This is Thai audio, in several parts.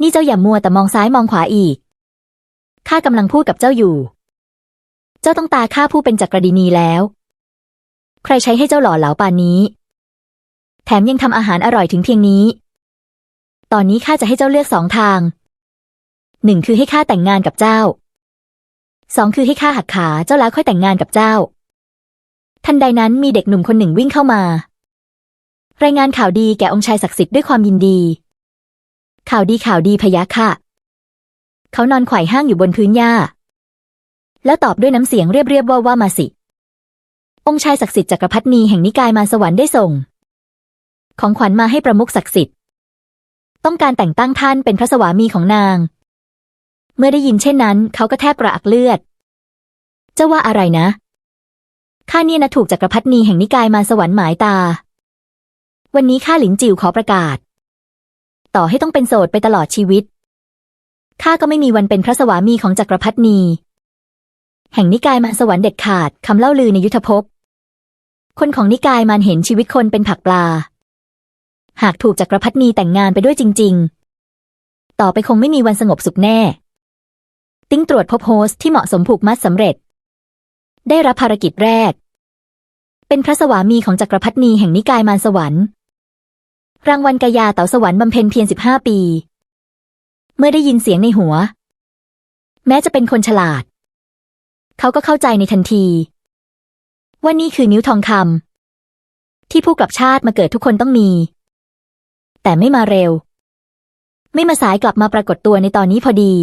นี่เจ้าอย่ามัวแต่มองซ้ายมองขวาอีก ข้ากำลังพูดกับเจ้าอยู่ เจ้าต้องตาข้าผู้เป็นจักรดินีแล้ว ใครใช้ให้เจ้าหล่อเหลาปานนี้ แถมยังทำอาหารอร่อยถึงเพียงนี้ ตอนนี้ข้าจะให้เจ้าเลือกสองทาง หนึ่งคือให้ข้าแต่งงานกับเจ้า สองคือให้ข้าหักขาเจ้าแล้วค่อยแต่งงานกับเจ้า ทันใดนั้นมีเด็กหนุ่มคนหนึ่งวิ่งเข้ามา รายงานข่าวดีแก่องค์ชายศักดิ์สิทธิ์ด้วยความยินดี ข่าวดีข่าวดีพยะค่ะ เขานอนไขว่ห้างอยู่บนพื้นหญ้า แล้วตอบด้วยน้ำเสียงเรียบๆว่าว่ามาสิ องค์ชายศักดิ์สิทธิ์จักรพรรดินีแห่งนิกายมาสวรรค์ได้ส่ง ของขวัญมาให้ประมุขศักดิ์สิทธิ์ ต้องการแต่งตั้งท่านเป็นพระสวามีของนาง เมื่อได้ยินเช่นนั้น เขาก็แทบกระอักเลือดเจ้าว่าอะไรนะข้าเนี่ยนะถูกจักรพรรดินีแห่งนิกายมาสวรรค์หมายตา วันนี้ข้าหลินจิ๋วขอประกาศ ต่อให้ต้องเป็นโสดไปตลอดชีวิต ข้าก็ไม่มีวันเป็นพระสวามีของจักรพรรดินี แห่งนิกายมารสวรรค์เด็ดขาดคำเล่าลือในยุทธภพ คนของนิกายมารเห็นชีวิตคนเป็นผักปลา หากถูกจักรพรรดินีแต่งงานไปด้วยจริง ๆ ต่อไปคงไม่มีวันสงบสุขแน่ ติ้งตรวจพบโฮสที่เหมาะสมผูกมัดสำเร็จ ได้รับภารกิจแรก เป็นพระสวามีของจักรพรรดินีแห่งนิกายมารสวรรค์ รางวัลกายาเต๋าสวรรค์บำเพ็ญเพียรสิบห้าปี เมื่อได้ยินเสียงในหัว แม้จะเป็นคนฉลาด เขาก็เข้าใจในทันที ว่านี่คือนิ้วทองคำที่ผู้กลับชาติมาเกิดทุกคนต้องมี แต่ไม่มาเร็ว ไม่มาสายกลับมาปรากฏตัวในตอนนี้พอดี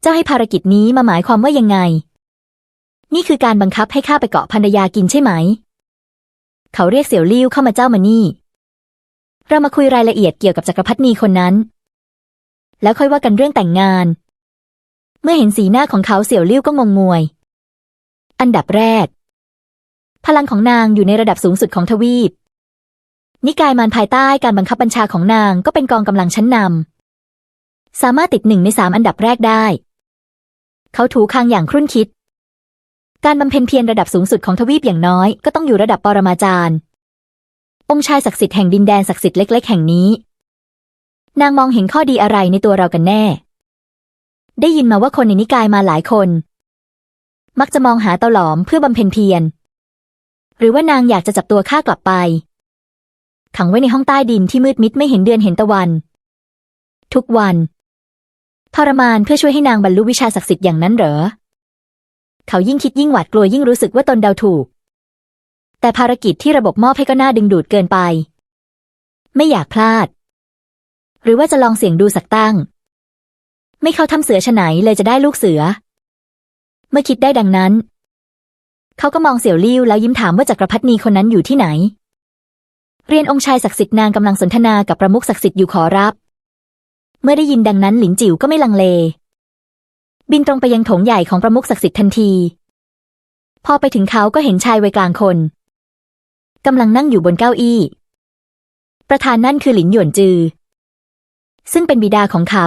เจ้าให้ภารกิจนี้มาหมายความว่ายังไง นี่คือการบังคับให้ข้าไปเกาะพันยากินใช่ไหม เขาเรียกเสี่ยวลิ่วเข้ามาเจ้ามานี่ เรามาคุยรายละเอียดเกี่ยวกับจักรพรรดินีคนนั้น แล้วค่อยว่ากันเรื่องแต่งงาน เมื่อเห็นสีหน้าของเขาเสี่ยวลิ่วก็งงงวย อันดับแรก พลังของนางอยู่ในระดับสูงสุดของทวีป นิกายมารภายใต้การบังคับบัญชาของนางก็เป็นกองกำลังชั้นนำสามารถติดหนึ่งในสามอันดับแรกได้ เขาถูคางอย่างครุ่นคิด การบำเพ็ญเพียรระดับสูงสุดของทวีปอย่างน้อยก็ต้องอยู่ระดับปรมาจารย์ องค์ชายศักดิ์สิทธิ์แห่งดินแดนศักดิ์สิทธิ์เล็กๆ แห่งนี้ นางมองเห็นข้อดีอะไรในตัวเรากันแน่ ได้ยินมาว่าคนในนิกายมาหลายคน มักจะมองหาเตาหลอมเพื่อบำเพ็ญเพียร หรือว่านางอยากจะจับตัวข้ากลับไป ขังไว้ในห้องใต้ดินที่มืดมิดไม่เห็นเดือนเห็นตะวัน ทุกวันทรมานเพื่อช่วยให้นางบรรลุวิชาศักดิ์สิทธิ์อย่างนั้นเหรอ เขายิ่งคิดยิ่งหวาดกลัวยิ่งรู้สึกว่าตนเดาถูก แต่ภารกิจที่ระบบมอบให้ก็น่าดึงดูดเกินไป ไม่อยากพลาด หรือว่าจะลองเสี่ยงดูสักตั้ง ไม่เข้าทำเสือฉไหนเลยจะได้ลูกเสือ เมื่อคิดได้ดังนั้น เขาก็มองเสี่ยวลิ่วแล้วยิ้มถามว่าจักรพรรดินีคนนั้นอยู่ที่ไหน เรียนองค์ชายศักดิ์สิทธิ์นางกำลังสนทนากับประมุขศักดิ์สิทธิ์อยู่ขอรับ เมื่อได้ยินดังนั้นหลินจิ๋วก็ไม่ลังเล บินตรงไปยังโถงใหญ่ของประมุขศักดิ์สิทธิ์ทันทีพอไปถึงเขาก็เห็นชายวัยกลางคน กำลังนั่งอยู่บนเก้าอี้ ประธานนั่นคือหลินหยวนจือ ซึ่งเป็นบิดาของเขา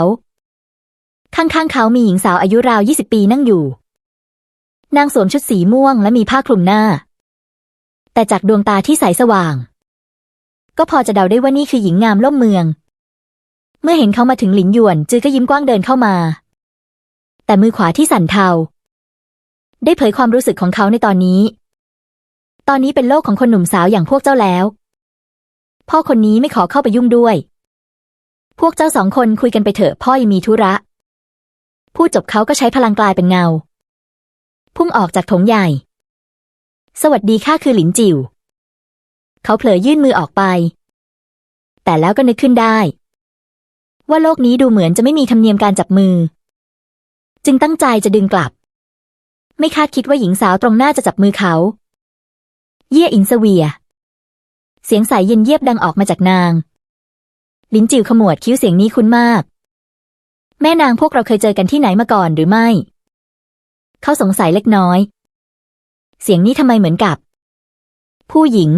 ข้างๆเขามีหญิงสาวอายุราว20ปีนั่งอยู่ นางสวมชุดสีม่วงและมีผ้าคลุมหน้า แต่จากดวงตาที่ใสสว่าง ก็พอจะเดาได้ว่านี่คือหญิงงามล่มเมือง เมื่อเห็นเขามาถึงหลินหยวนจือก็ยิ้มกว้างเดินเข้ามา แต่มือขวาที่สั่นเทาได้เผยความรู้สึกของเขาในตอนนี้ ตอนนี้เป็นโลกของคนหนุ่มสาวอย่างพวกเจ้าแล้ว พ่อคนนี้ไม่ขอเข้าไปยุ่งด้วย พวกเจ้าสองคนคุยกันไปเถอะพ่อยังมีธุระ พูดจบเขาก็ใช้พลังกลายเป็นเงา พุ่งออกจากถงใหญ่ สวัสดีข้าคือหลินจิ๋วเขาเผลอยื่นมือออกไป แต่แล้วก็นึกขึ้นได้ ว่าโลกนี้ดูเหมือนจะไม่มีธรรมเนียมการจับมือ จึงตั้งใจจะดึงกลับ ไม่คาดคิดว่าหญิงสาวตรงหน้าจะจับมือเขา เย่อินเสวีย เสียงใสเย็นเยียบดังออกมาจากนาง ลิ้นจิ๋วขมวดคิ้วเสียงนี้คุ้นมาก แม่นางพวกเราเคยเจอกันที่ไหนมาก่อนหรือไม่ เขาสงสัยเล็กน้อย เสียงนี้ทำไมเหมือนกับ ผู้หญิง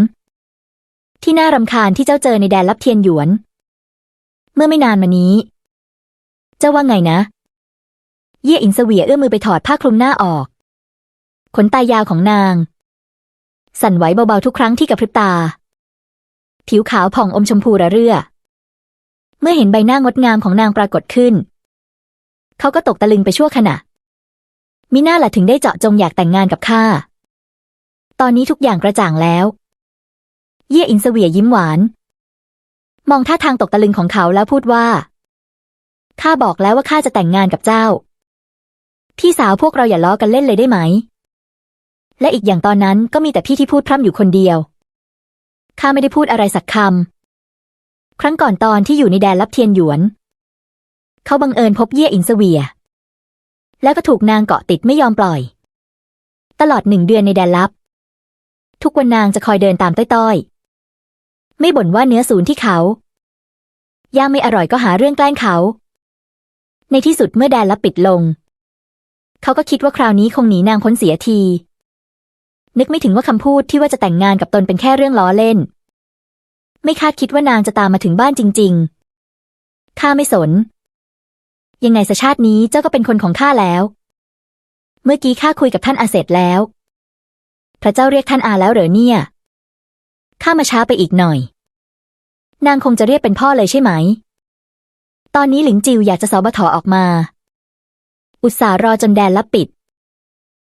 ที่น่ารำคาญที่เจ้าเจอในแดนลับเทียนหยวน เมื่อไม่นานมานี้ เจ้าว่าไงนะ เย่อินเสเวียเอื้อมมือไปถอดผ้าคลุมหน้าออก ขนตายาวของนาง สั่นไหวเบาๆทุกครั้งที่กระพริบตา ผิวขาวผ่องอมชมพูระเรื่อ เมื่อเห็นใบหน้างดงามของนางปรากฏขึ้น เขาก็ตกตะลึงไปชั่วขณะ มิน่าล่ะถึงได้เจาะจงอยากแต่งงานกับข้า ตอนนี้ทุกอย่างกระจ่างแล้ว เย่อินเสวียยิ้มหวาน มองท่าทางตกตะลึงของเขาแล้วพูดว่า ข้าบอกแล้วว่าข้าจะแต่งงานกับเจ้า พี่สาวพวกเราอย่าล้อกันเล่นเลยได้ไหม และอีกอย่างตอนนั้นก็มีแต่พี่ที่พูดพร่ำอยู่คนเดียว ข้าไม่ได้พูดอะไรสักคำ ครั้งก่อนตอนที่อยู่ในแดนลับเทียนหยวน เขาบังเอิญพบเย่อินเสวีย แล้วก็ถูกนางเกาะติดไม่ยอมปล่อย ตลอดหนึ่งเดือนในแดนลับ ทุกวันนางจะคอยเดินตามต้อยๆ ไม่บ่นว่าเนื้อศูนย์ที่เขา ย่างไม่อร่อยก็หาเรื่องแกล้งเขา ในที่สุดเมื่อแดนลับปิดลง เขาก็คิดว่าคราวนี้คงหนีนางพ้นเสียที นึกไม่ถึงว่าคำพูดที่ว่าจะแต่งงานกับตนเป็นแค่เรื่องล้อเล่น ไม่คาดคิดว่านางจะตามมาถึงบ้านจริง ๆ ข้าไม่สน ยังไงสชาตินี้เจ้าก็เป็นคนของข้าแล้ว เมื่อกี้ข้าคุยกับท่านอาเสร็จแล้ว พระเจ้าเรียกท่านอาแล้วเหรอเนี่ย ข้ามาช้าไปอีกหน่อย นางคงจะเรียกเป็นพ่อเลยใช่ไหม ตอนนี้หลิงจิวอยากจะสอบถอออกมา อุตส่าห์รอจนแดนลับปิด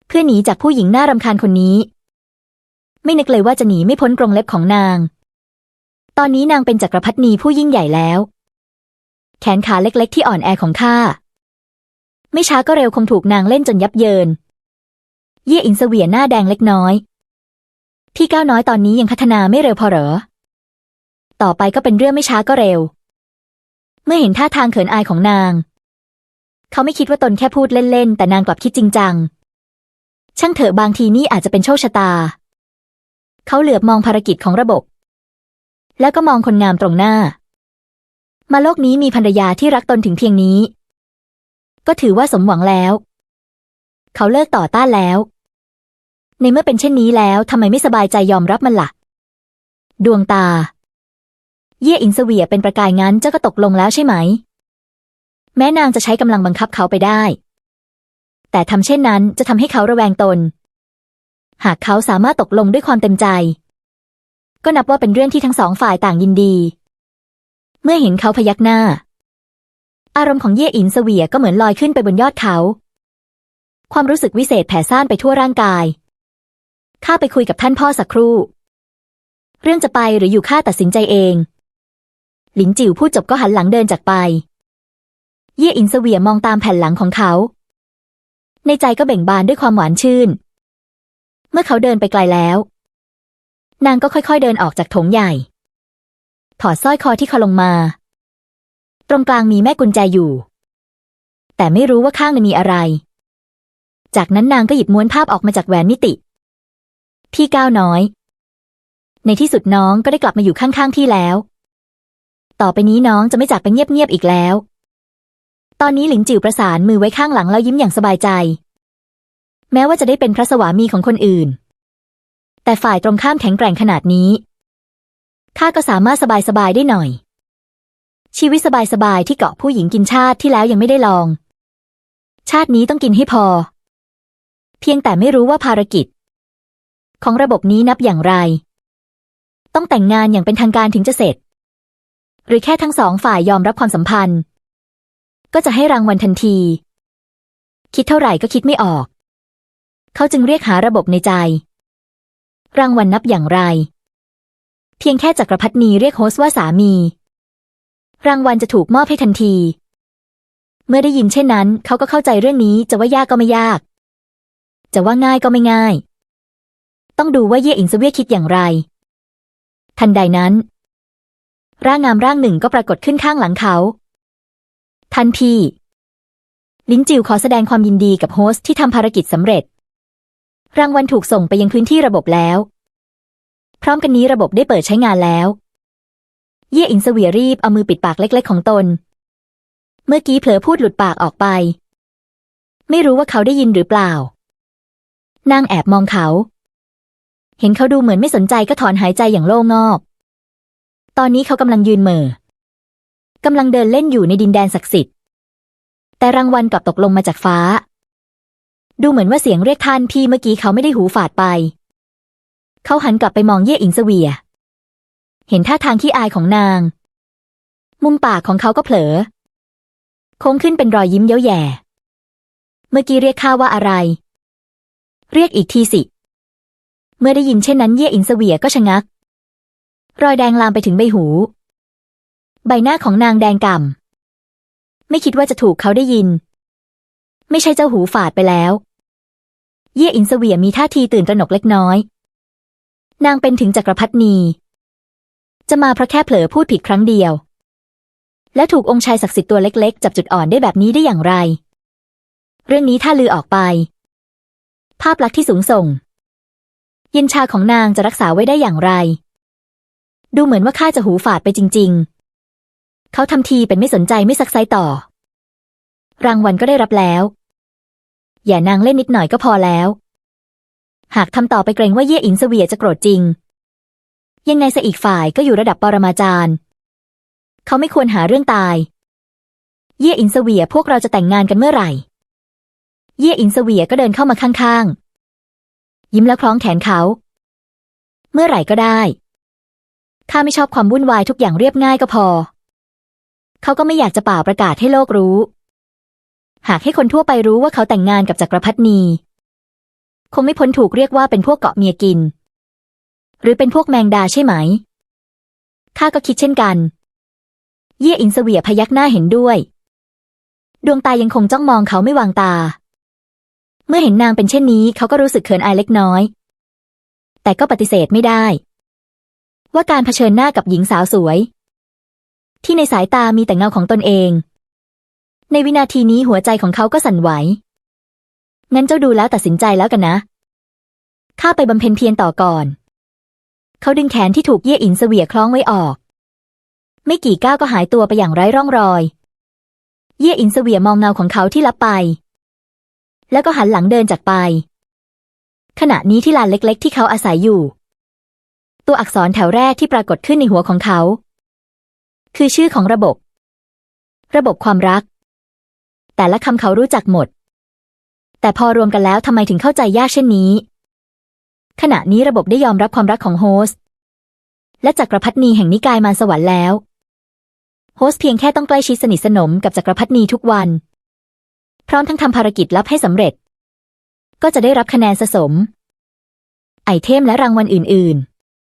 เพื่อหนีจากผู้หญิงน่ารำคาญคนนี้ ไม่นึกเลยว่าจะหนีไม่พ้นกรงเล็บของนาง ตอนนี้นางเป็นจักรพรรดินีผู้ยิ่งใหญ่แล้ว แขนขาเล็กๆ ที่อ่อนแอของข้า ไม่ช้าก็เร็วคงถูกนางเล่นจนยับเยิน เย่อินเสวียหน้าแดงเล็กน้อย พี่ก้าวน้อยตอนนี้ยังพัฒนาไม่เร็วพอเหรอ ต่อไปก็เป็นเรื่องไม่ช้าก็เร็ว เมื่อเห็นท่าทางเขินอายของนาง เขาไม่คิดว่าตนแค่พูดเล่นๆ แต่นางกลับคิดจริงจัง ช่างเถอะบางทีนี่อาจจะเป็นโชคชะตา เขาเหลือบมองภารกิจของระบบ แล้วก็มองคนงามตรงหน้า มาโลกนี้มีภรรยาที่รักตนถึงเพียงนี้ ก็ถือว่าสมหวังแล้ว เขาเลิกต่อต้านแล้ว ในเมื่อเป็นเช่นนี้แล้วทำไมไม่สบายใจยอมรับมันละ่ะ ดวงตา เย่อินเสวียเป็นประกายงั้นเจ้าก็ตกลงแล้วใช่ไหม แม้นางจะใช้กำลังบังคับเขาไปได้ แต่ทำเช่นนั้นจะทำให้เขาระแวงตน หากเขาสามารถตกลงด้วยความเต็มใจ ก็นับว่าเป็นเรื่องที่ทั้งสองฝ่ายต่างยินดี เมื่อเห็นเขาพยักหน้า อารมณ์ของเย่อินเสวียก็เหมือนลอยขึ้นไปบนยอดเขา ความรู้สึกวิเศษแผ่ซ่านไปทั่วร่างกาย ข้าไปคุยกับท่านพ่อสักครู่ เรื่องจะไปหรืออยู่ข้าตัดสินใจเอง หลินจิ๋วพูดจบก็หันหลังเดินจากไป เย่อินเสวียมองตามแผ่นหลังของเขา ในใจก็เบ่งบานด้วยความหวานชื่น เมื่อเขาเดินไปไกลแล้ว นางก็ค่อยๆเดินออกจากโถงใหญ่ ถอดสร้อยคอที่เขาลงมา ตรงกลางมีแม่กุญแจอยู่ แต่ไม่รู้ว่าข้างในมีอะไร จากนั้นนางก็หยิบม้วนภาพออกมาจากแหวนมิติ พี่ก้าวน้อย ในที่สุดน้องก็ได้กลับมาอยู่ข้างๆพี่แล้ว ต่อไปนี้น้องจะไม่จากไปเงียบๆอีกแล้ว ตอนนี้หลิงจิ๋วประสานมือไว้ข้างหลังแล้วยิ้มอย่างสบายใจ แม้ว่าจะได้เป็นพระสวามีของคนอื่น แต่ฝ่ายตรงข้ามแข็งแกร่งขนาดนี้ข้าก็สามารถสบายๆได้หน่อย ชีวิตสบายๆที่เกาะผู้หญิงกินชาติที่แล้วยังไม่ได้ลอง ชาตินี้ต้องกินให้พอ เพียงแต่ไม่รู้ว่าภารกิจ ของระบบนี้นับอย่างไร ต้องแต่งงานอย่างเป็นทางการถึงจะเสร็จ หรือแค่ทั้งสองฝ่ายยอมรับความสัมพันธ์ ก็จะให้รางวัลทันที คิดเท่าไหร่ก็คิดไม่ออก เขาจึงเรียกหาระบบในใจ รางวัลนับอย่างไร เพียงแค่จักรพรรดินีเรียกโฮสว่าสามี รางวัลจะถูกมอบให้ทันที เมื่อได้ยินเช่นนั้น เขาก็เข้าใจเรื่องนี้จะว่ายากก็ไม่ยาก จะว่าง่ายก็ไม่ง่าย ต้องดูว่าเย่อินเสเวียคิดอย่างไร ทันใดนั้นร่างงามร่างหนึ่งก็ปรากฏขึ้นข้างหลังเขา ทันทีลินจิวขอแสดงความยินดีกับโฮสต์ที่ทำภารกิจสำเร็จ รางวัลถูกส่งไปยังพื้นที่ระบบแล้ว พร้อมกันนี้ระบบได้เปิดใช้งานแล้ว เย่อินเสเวียรีบเอามือปิดปากเล็กๆของตน เมื่อกี้เผลอพูดหลุดปากออกไป ไม่รู้ว่าเขาได้ยินหรือเปล่า นางแอบมองเขา เห็นเขาดูเหมือนไม่สนใจก็ถอนหายใจอย่างโล่งอก ตอนนี้เขากำลังยืนเหม่อ กำลังเดินเล่นอยู่ในดินแดนศักดิ์สิทธิ์ แต่รางวัลกลับตกลงมาจากฟ้า ดูเหมือนว่าเสียงเรียกท่านพี่เมื่อกี้เขาไม่ได้หูฝาดไป เขาหันกลับไปมองเย่อิงเสวีย เห็นท่าทางขี้อายของนาง มุมปากของเขาก็เผลอ โค้งขึ้นเป็นรอยยิ้มเย้าแย่ เมื่อกี้เรียกข้าว่าอะไร เรียกอีกทีสิ เมื่อได้ยินเช่นนั้นเย่อินเสวียก็ชะงัก รอยแดงลามไปถึงใบหู ใบหน้าของนางแดงก่ำไม่คิดว่าจะถูกเขาได้ยิน ไม่ใช่เจ้าหูฝาดไปแล้ว เย่อินเสวียมีท่าทีตื่นตระหนกเล็กน้อย นางเป็นถึงจักรพรรดินี จะมาเพราะแค่เผลอพูดผิดครั้งเดียว และถูกองค์ชายศักดิ์สิทธิ์ตัวเล็กๆ จับจุดอ่อนได้แบบนี้ได้อย่างไร เรื่องนี้ถ้าลือออกไป ภาพลักษณ์ที่สูงส่ง เย็นชาของนางจะรักษาไว้ได้อย่างไร ดูเหมือนว่าข้าจะหูฝาดไปจริง ๆ เขาทำทีเป็นไม่สนใจไม่ซักไซต่อ รางวัลก็ได้รับแล้ว อย่านางเล่นนิดหน่อยก็พอแล้ว หากทำต่อไปเกรงว่าเย่อินเสวียจะโกรธจริง ยังไงซะอีกฝ่ายก็อยู่ระดับปรมาจารย์ เขาไม่ควรหาเรื่องตาย เย่อินเสวียพวกเราจะแต่งงานกันเมื่อไหร่ เย่อินเสวียก็เดินเข้ามาข้างๆ ยิ้มแล้วคล้องแขนเขา เมื่อไหร่ก็ได้ข้าไม่ชอบความวุ่นวายทุกอย่างเรียบง่ายก็พอ เขาก็ไม่อยากจะเป่าประกาศให้โลกรู้ หากให้คนทั่วไปรู้ว่าเขาแต่งงานกับจักรพรรดินี คงไม่พ้นถูกเรียกว่าเป็นพวกเกาะเมียกิน หรือเป็นพวกแมงดาใช่ไหม ข้าก็คิดเช่นกัน เย่อินเสวียพยักหน้าเห็นด้วย ดวงตายังคงจ้องมองเขาไม่วางตา เมื่อเห็นนางเป็นเช่นนี้ เขาก็รู้สึกเขินอายเล็กน้อย แต่ก็ปฏิเสธไม่ได้ ว่าการเผชิญหน้ากับหญิงสาวสวย ที่ในสายตามีแต่เงาของตนเอง ในวินาทีนี้หัวใจของเขาก็สั่นไหว งั้นเจ้าดูแล้วตัดสินใจแล้วกันนะ ข้าไปบำเพ็ญเพียรต่อก่อน เขาดึงแขนที่ถูกเย่อินเสวียคล้องไว้ออก ไม่กี่ก้าวก็หายตัวไปอย่างไร้ร่องรอย เย่อินเสวียมองเงาของเขาที่ลับไป แล้วก็หันหลังเดินจากไป ขณะนี้ที่ลานเล็ก ๆ ที่เขาอาศัยอยู่ ตัวอักษรแถวแรกที่ปรากฏขึ้นในหัวของเขา คือชื่อของระบบ ระบบความรัก แต่ละคำเขารู้จักหมด แต่พอรวมกันแล้วทำไมถึงเข้าใจยากเช่นนี้ ขณะนี้ระบบได้ยอมรับความรักของโฮสและจักรพรรดินีแห่งนิกายมารสวรรค์แล้ว โฮสเพียงแค่ต้องใกล้ชิดสนิทสนมกับจักรพรรดินีทุกวัน พร้อมทั้งทำภารกิจลับให้สำเร็จ ก็จะได้รับคะแนนสะสม ไอเทมและรางวัลอื่น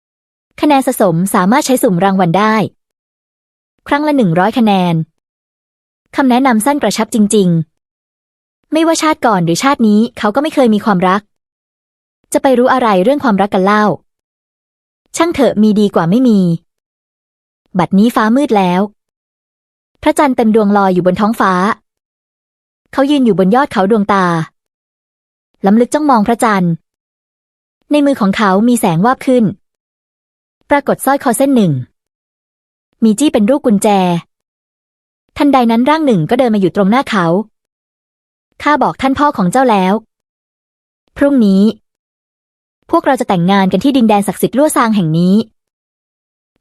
ๆ คะแนนสะสมสามารถใช้สุ่มรางวัลได้ ครั้งละหนึ่งร้อยคะแนนคำแนะนำสั้นกระชับจริง ๆ ไม่ว่าชาติก่อนหรือชาตินี้เขาก็ไม่เคยมีความรัก จะไปรู้อะไรเรื่องความรักกันเล่า ช่างเถอะมีดีกว่าไม่มี บัดนี้ฟ้ามืดแล้ว พระจันทร์เต็มดวงลอยอยู่บนท้องฟ้า เขายืนอยู่บนยอดเขาดวงตาล้ำลึกจ้องมองพระจันทร์ ในมือของเขามีแสงวาบขึ้น ปรากฏสร้อยคอเส้นหนึ่ง มีจี้เป็นรูปกุญแจ ทันใดนั้นร่างหนึ่งก็เดินมาอยู่ตรงหน้าเขา ข้าบอกท่านพ่อของเจ้าแล้ว พรุ่งนี้ พวกเราจะแต่งงานกันที่ดินแดนศักดิ์สิทธิ์ลั่วซางแห่งนี้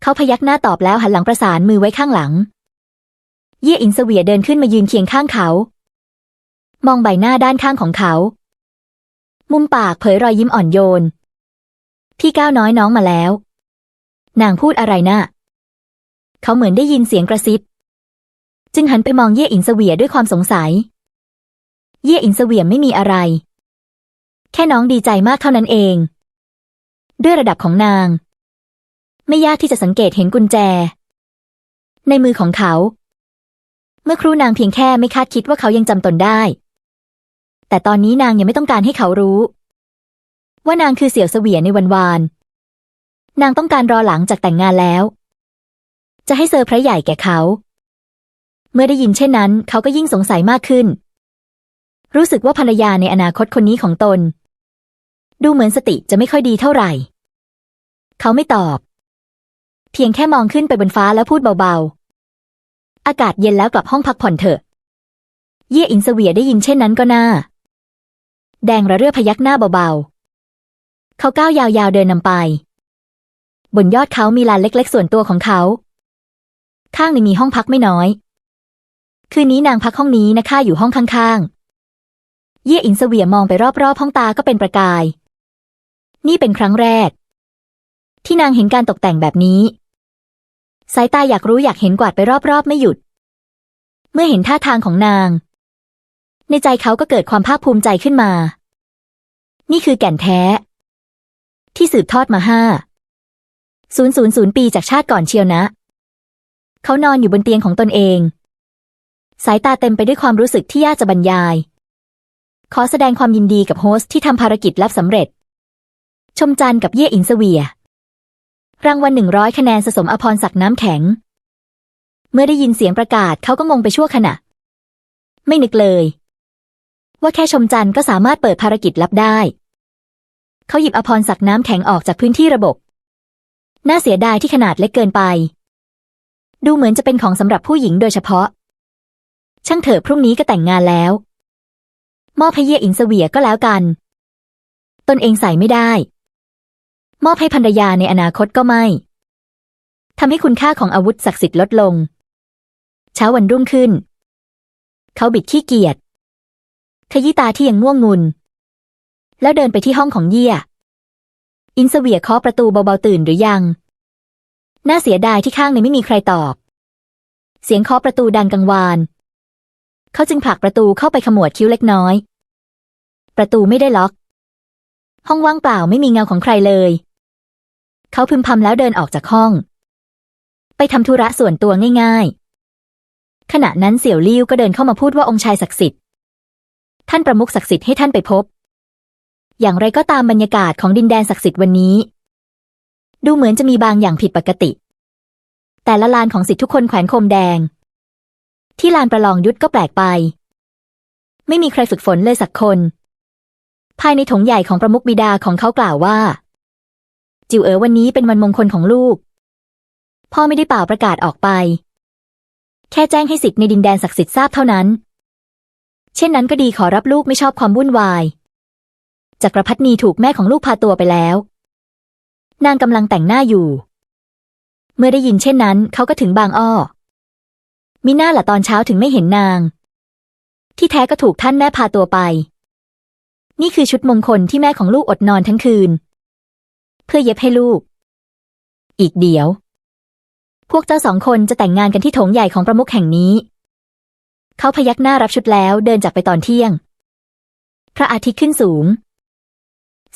เขาพยักหน้าตอบแล้วหันหลังประสานมือไว้ข้างหลัง เย่อินเสวียเดินขึ้นมายืนเคียงข้างเขา มองใบหน้าด้านข้างของเขา มุมปากเผยรอยยิ้มอ่อนโยน พี่ก้าวน้อยน้องมาแล้ว นางพูดอะไรนะ่ะ เขาเหมือนได้ยินเสียงกระซิบ จึงหันไปมองเย่อินเสวียด้วยความสงสัย เย่อินเสวียไม่มีอะไร แค่น้องดีใจมากเท่านั้นเอง ด้วยระดับของนาง ไม่ยากที่จะสังเกตเห็นกุญแจ ในมือของเขา เมื่อครูนางเพียงแค่ไม่คาดคิดว่าเขายังจำตนได้ แต่ตอนนี้นางยังไม่ต้องการให้เขารู้ ว่านางคือเสี่ยวเสวียในวันวานนางต้องการรอหลังจากแต่งงานแล้ว จะให้เซอร์ไพรส์ใหญ่แก่เขา เมื่อได้ยินเช่นนั้น เขาก็ยิ่งสงสัยมากขึ้น รู้สึกว่าภรรยาในอนาคตคนนี้ของตน ดูเหมือนสติจะไม่ค่อยดีเท่าไหร่ เขาไม่ตอบ เพียงแค่มองขึ้นไปบนฟ้าแล้วพูดเบาๆ อากาศเย็นแล้วกลับห้องพักผ่อนเถอะ เย่อินเสวียได้ยินเช่นนั้นก็น่า แดงระเรื่อพยักหน้าเบาๆ เขาก้าวยาวๆเดินนำไปบนยอดเขามีลานเล็ก ๆ ส่วนตัวของเขา ข้างในมีห้องพักไม่น้อย คืนนี้นางพักห้องนี้นะข้าอยู่ห้องข้างๆ เย่อินเสวียมองไปรอบๆห้องตาก็เป็นประกาย นี่เป็นครั้งแรก ที่นางเห็นการตกแต่งแบบนี้ สายตาอยากรู้อยากเห็นกวาดไปรอบๆไม่หยุด เมื่อเห็นท่าทางของนาง ในใจเขาก็เกิดความภาคภูมิใจขึ้นมา นี่คือแก่นแท้ ที่สืบทอดมาห้าศูนย์ศูนย์ศูนย์ปีจากชาติก่อนเชียวนะ เขานอนอยู่บนเตียงของตนเอง สายตาเต็มไปด้วยความรู้สึกที่ยากจะบรรยาย ขอแสดงความยินดีกับโฮสต์ที่ทำภารกิจลับสำเร็จ ชมจันทร์กับเย่อินเสวีย รางวัลหนึ่งร้อยคะแนนสะสมอภรศักน้ำแข็ง เมื่อได้ยินเสียงประกาศเขาก็งงไปชั่วขณะ ไม่นึกเลย ว่าแค่ชมจันทร์ก็สามารถเปิดภารกิจลับได้ เขาหยิบอภรศักน้ำแข็งออกจากพื้นที่ระบบ น่าเสียดายที่ขนาดเล็กเกินไป ดูเหมือนจะเป็นของสำหรับผู้หญิงโดยเฉพาะ ช่างเถอะพรุ่งนี้ก็แต่งงานแล้ว มอบให้เย่อินเสวียก็แล้วกัน ตนเองใส่ไม่ได้ มอบให้ภรรยาในอนาคตก็ไม่ทำให้คุณค่าของอาวุธศักดิ์สิทธิ์ลดลง เช้าวันรุ่งขึ้น เขาบิดขี้เกียจขยี้ตาที่ยังง่วงงุน แล้วเดินไปที่ห้องของเยี่ย อินเสวียเคาะประตูเบาๆตื่นหรือยัง น่าเสียดายที่ข้างในไม่มีใครตอบ เสียงเคาะประตูดังกังวาน เขาจึงผลักประตูเข้าไปขมวดคิ้วเล็กน้อย ประตูไม่ได้ล็อก ห้องว่างเปล่าไม่มีเงาของใครเลย เขาพึมพำแล้วเดินออกจากห้อง ไปทำธุระส่วนตัวง่ายๆ ขณะนั้นเสี่ยวลิ้วก็เดินเข้ามาพูดว่าองค์ชายศักดิ์สิทธิ์ ท่านประมุขศักดิ์สิทธิ์ให้ท่านไปพบ อย่างไรก็ตามบรรยากาศของดินแดนศักดิ์สิทธิ์วันนี้ ดูเหมือนจะมีบางอย่างผิดปกติ แต่ละลานของสิทธิทุกคนแขวนโคมแดง ที่ลานประลองยุทธก็แปลกไป ไม่มีใครฝึกฝนเลยสักคน ภายในถงใหญ่ของประมุขบิดาของเขากล่าวว่า จิวเอ๋อวันนี้เป็นวันมงคลของลูก พ่อไม่ได้เป่าประกาศออกไป แค่แจ้งให้สิทธิ์ในดินแดนศักดิ์สิทธิ์ทราบเท่านั้น เช่นนั้นก็ดีขอรับลูกไม่ชอบความวุ่นวายจักรพรรดินีถูกแม่ของลูกพาตัวไปแล้ว นางกำลังแต่งหน้าอยู่ เมื่อได้ยินเช่นนั้น เขาก็ถึงบางอ้อ มิน่าละตอนเช้าถึงไม่เห็นนาง ที่แท้ก็ถูกท่านแม่พาตัวไป นี่คือชุดมงคลที่แม่ของลูกอดนอนทั้งคืน เพื่อเย็บให้ลูก อีกเดี๋ยว พวกเจ้าสองคนจะแต่งงานกันที่โถงใหญ่ของประมุขแห่งนี้ เขาพยักหน้ารับชุดแล้วเดินจากไปตอนเที่ยง พระอาทิตย์ขึ้นสูง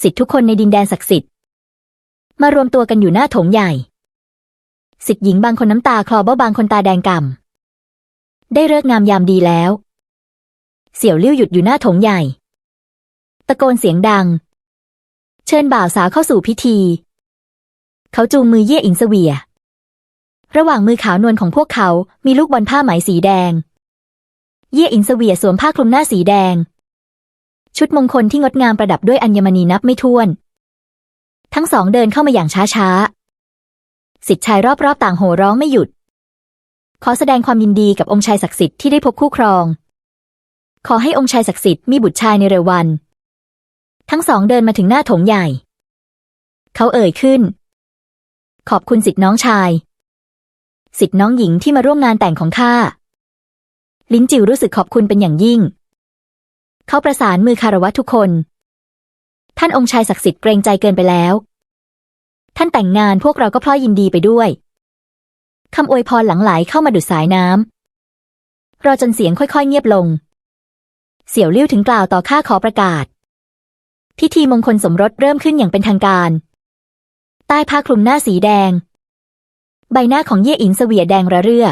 สิทธิทุกคนในดินแดนศักดิ์สิทธิ์ มารวมตัวกันอยู่หน้าโถงใหญ่สิทธิหญิงบางคนน้ำตาคลอเบ้าบางคนตาแดงก่ำได้เลิกงามยามดีแล้ว เสี่ยวลิ้วหยุดอยู่หน้าโถงใหญ่ ตะโกนเสียงดัง เชิญบ่าวสาวเข้าสู่พิธี เขาจูงมือเย่อินเสวีย ระหว่างมือขาวนวลของพวกเขา มีลูกบอลผ้าไหมสีแดง เย่อินเสวียสวมผ้าคลุมหน้าสีแดง ชุดมงคลที่งดงามประดับด้วยอัญมณีนับไม่ถ้วน ทั้งสองเดินเข้ามาอย่างช้าๆ สิทธิ์ชายรอบๆ ต่างโห่ร้องไม่หยุด ขอแสดงความยินดีกับองค์ชายศักดิ์สิทธิ์ที่ได้พบคู่ครอง ขอให้องค์ชายศักดิ์สิทธิ์มีบุตรชายในเร็ววัน ทั้งสองเดินมาถึงหน้าโถงใหญ่ เขาเอ่ยขึ้น ขอบคุณสิทธิ์น้องชาย สิทธิ์น้องหญิงที่มาร่วมงานแต่งของข้า ลิ้นจิ๋วรู้สึกขอบคุณเป็นอย่างยิ่ง เขาประสานมือคารวะทุกคน ท่านองค์ชายศักดิ์สิทธิ์เกรงใจเกินไปแล้ว ท่านแต่งงานพวกเราก็พลอยยินดีไปด้วยคำอวยพรหลังไหลเข้ามาดุดสายน้ำรอจนเสียงค่อยๆ เงียบลง เสี่ยวลิ้วถึงกล่าวต่อข้าขอประกาศ พิธีมงคลสมรสเริ่มขึ้นอย่างเป็นทางการ ใต้ผ้าคลุมหน้าสีแดง ใบหน้าของเย่อินเสวียแดงระเรื่อ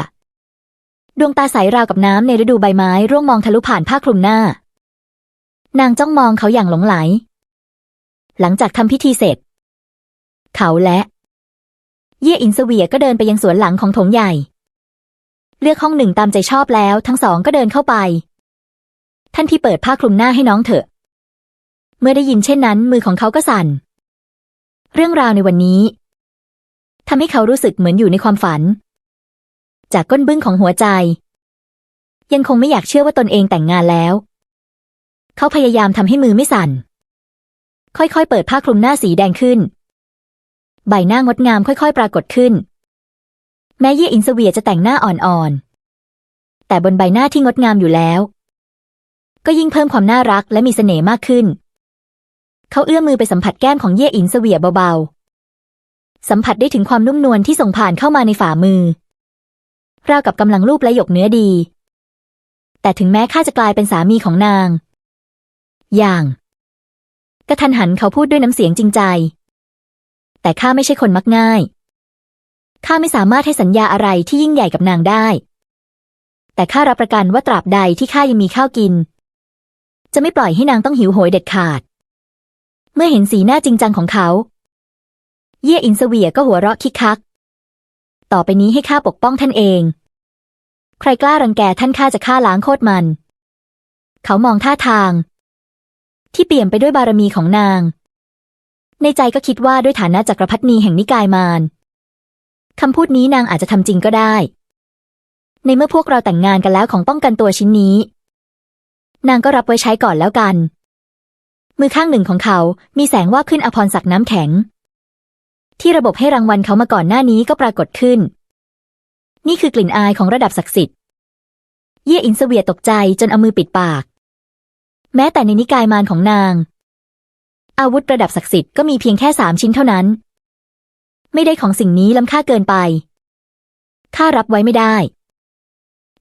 ดวงตาใสราวกับน้ำในฤดูใบไม้ ร่วงมองทะลุผ่านผ้าคลุมหน้านางจ้องมองเขาอย่างหลงไหล หลังจากทำพิธีเสร็จ เขาและเย่อินเสวียก็เดินไปยังสวนหลังของถงใหญ่ เลือกห้องหนึ่งตามใจชอบแล้วทั้งสองก็เดินเข้าไป ท่านพี่เปิดผ้าคลุมหน้าให้น้องเถอะ เมื่อได้ยินเช่นนั้น มือของเขาก็สั่น เรื่องราวในวันนี้ทำให้เขารู้สึกเหมือนอยู่ในความฝัน จากก้นบึ้งของหัวใจ ยังคงไม่อยากเชื่อว่าตนเองแต่งงานแล้ว เขาพยายามทำให้มือไม่สั่น ค่อยๆ เปิดผ้าคลุมหน้าสีแดงขึ้น ใบหน้างดงามค่อยๆ ปรากฏขึ้น แม้เย่อินเสวียจะแต่งหน้าอ่อนๆ แต่บนใบหน้าที่งดงามอยู่แล้ว ก็ยิ่งเพิ่มความน่ารักและมีเสน่ห์มากขึ้น เขาเอื้อมมือไปสัมผัสแก้มของเย่อินเสวียเบาๆ สัมผัสได้ถึงความนุ่มนวลที่ส่งผ่านเข้ามาในฝ่ามือ ราวกับกำลังลูบและหยกเนื้อดี แต่ถึงแม้ข้าจะกลายเป็นสามีของนาง อย่าง ระทันหันเขาพูดด้วยน้ำเสียงจริงใจ แต่ข้าไม่ใช่คนมักง่าย ข้าไม่สามารถให้สัญญาอะไรที่ยิ่งใหญ่กับนางได้ แต่ข้ารับประกันว่าตราบใดที่ข้ายังมีข้าวกิน จะไม่ปล่อยให้นางต้องหิวโหยเด็ดขาด เมื่อเห็นสีหน้าจริงจังของเขา เย่อินเสวียก็หัวเราะคิกคัก ต่อไปนี้ให้ข้าปกป้องท่านเอง ใครกล้ารังแกท่านข้าจะฆ่าล้างโคตรมัน เขามองท่าทาง ที่เปี่ยมไปด้วยบารมีของนาง ในใจก็คิดว่าด้วยฐานะจักรพรรดินีแห่งนิกายมารคำพูดนี้นางอาจจะทำจริงก็ได้ ในเมื่อพวกเราแต่งงานกันแล้วของป้องกันตัวชิ้นนี้ นางก็รับไว้ใช้ก่อนแล้วกัน มือข้างหนึ่งของเขามีแสงว่าขึ้นอภรศักน้ำแข็ง ที่ระบบให้รางวัลเขามาก่อนหน้านี้ก็ปรากฏขึ้น นี่คือกลิ่นอายของระดับศักดิ์สิทธิ์ เย่อินเสวียตกใจจนเอามือปิดปาก แม้แต่ในนิกายมารของนาง อาวุธระดับศักดิ์สิทธิ์ก็มีเพียงแค่สามชิ้นเท่านั้น ไม่ได้ของสิ่งนี้ล้ำค่าเกินไป ข้ารับไว้ไม่ได้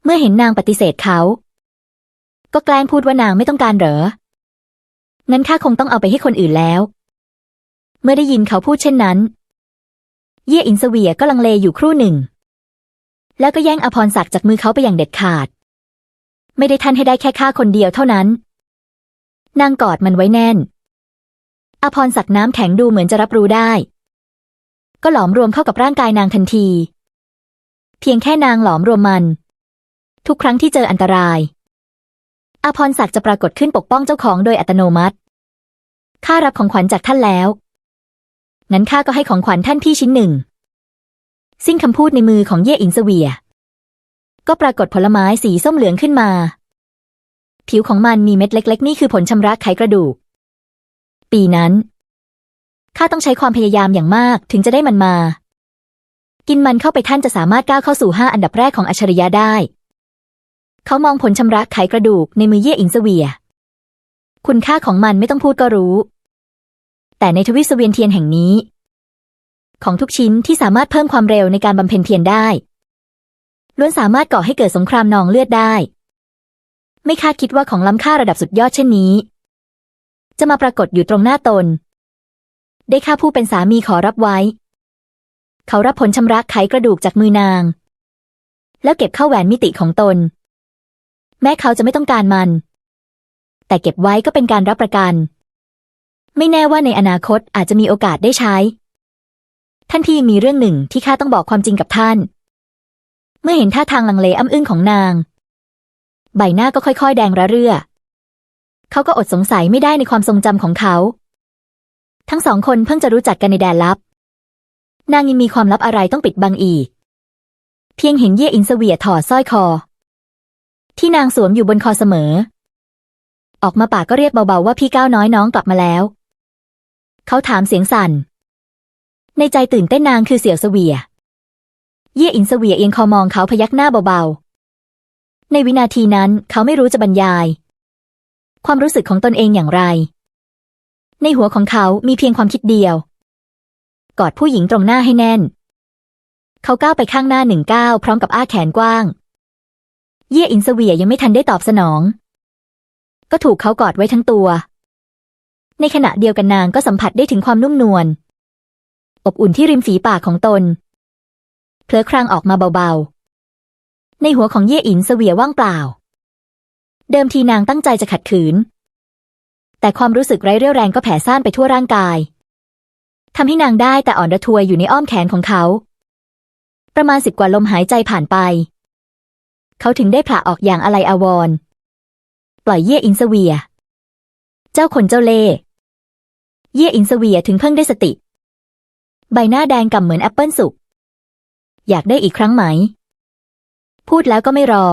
เมื่อเห็นนางปฏิเสธเขา ก็แกล้งพูดว่านางไม่ต้องการเหรอ งั้นข้าคงต้องเอาไปให้คนอื่นแล้ว เมื่อได้ยินเขาพูดเช่นนั้น เย่อินเสวียก็ลังเลอยู่ครู่หนึ่ง แล้วก็แย่งอภรศักดิ์จากมือเขาไปอย่างเด็ดขาด ไม่ได้ท่านให้ได้แค่ข้าคนเดียวเท่านั้น นางกอดมันไว้แน่น อภรศักน้ำแข็งดูเหมือนจะรับรู้ได้ ก็หลอมรวมเข้ากับร่างกายนางทันที เพียงแค่นางหลอมรวมมัน ทุกครั้งที่เจออันตราย อภรศักดิ์จะปรากฏขึ้นปกป้องเจ้าของโดยอัตโนมัติข้ารับของขวัญจากท่านแล้วงั้นข้าก็ให้ของขวัญท่านพี่ชิ้นหนึ่ง สิ้นคำพูดในมือของเย่อินเสวีย ก็ปรากฏผลไม้สีส้มเหลืองขึ้นมา ผิวของมันมีเม็ดเล็ก ๆ นี่คือผลชำระไขกระดูก ปีนั้นข้าต้องใช้ความพยายามอย่างมากถึงจะได้มันมา กินมันเข้าไปท่านจะสามารถก้าวเข้าสู่ห้าอันดับแรกของอัจฉริยะได้ เขามองผลชำระไขกระดูกในมือเย่อินเสวีย คุณค่าของมันไม่ต้องพูดก็รู้ แต่ในทวิสเวียนเทียนแห่งนี้ ของทุกชิ้นที่สามารถเพิ่มความเร็วในการบำเพ็ญเพียรได้ล้วนสามารถก่อให้เกิดสงครามนองเลือดได้ ไม่คาดคิดว่าของล้ำค่าระดับสุดยอดเช่นนี้ จะมาปรากฏอยู่ตรงหน้าตน ได้ข้าผู้เป็นสามีขอรับไว้ เขารับผลชำระไขกระดูกจากมือนาง แล้วเก็บเข้าแหวนมิติของตน แม้เขาจะไม่ต้องการมัน แต่เก็บไว้ก็เป็นการรับประกัน ไม่แน่ว่าในอนาคตอาจจะมีโอกาสได้ใช้ ท่านพี่มีเรื่องหนึ่งที่ข้าต้องบอกความจริงกับท่าน เมื่อเห็นท่าทางลังเลอ้ำอึ้งของนาง ใบหน้าก็ค่อยๆ แดงระเรื่อ เขาก็อดสงสัยไม่ได้ในความทรงจำของเขา ทั้งสองคนเพิ่งจะรู้จักกันในแดนลับ นางยังมีความลับอะไรต้องปิดบังอีก เพียงเห็นเย่อินเสวียถอดสร้อยคอ ที่นางสวมอยู่บนคอเสมอ ออกมาปากก็เรียกเบาๆว่าพี่ก้าวน้อยน้องกลับมาแล้ว เขาถามเสียงสั่น ในใจตื่นเต้นนางคือเสี่ยวเสวีย เย่อินเสวียเอียงคอมองเขาพยักหน้าเบาๆ ในวินาทีนั้นเขาไม่รู้จะบรรยาย ความรู้สึกของตนเองอย่างไร ในหัวของเขามีเพียงความคิดเดียว กอดผู้หญิงตรงหน้าให้แน่น เขาก้าวไปข้างหน้าหนึ่งก้าวพร้อมกับอ้าแขนกว้าง เย่อินเสวียยังไม่ทันได้ตอบสนอง ก็ถูกเขากอดไว้ทั้งตัว ในขณะเดียวกันนางก็สัมผัสได้ถึงความนุ่มนวลอบอุ่นที่ริมฝีปากของตนเพลอครางออกมาเบาๆ ในหัวของเย่อินเสวียว่างเปล่า เดิมทีนางตั้งใจจะขัดขืน แต่ความรู้สึกไร้เรี่ยวแรงก็แผ่ซ่านไปทั่วร่างกายทำให้นางได้แต่อ่อนระทวยอยู่ในอ้อมแขนของเขา ประมาณสิบกว่าลมหายใจผ่านไป เขาถึงได้ผละออกอย่างอะไรอาวรปล่อยเย่อินเสวีย เจ้าคนเจ้าเล่เย่อินเสวียถึงเพิ่งได้สติ ใบหน้าแดงก่ำเหมือนแอปเปิลสุก อยากได้อีกครั้งไหม พูดแล้วก็ไม่รอ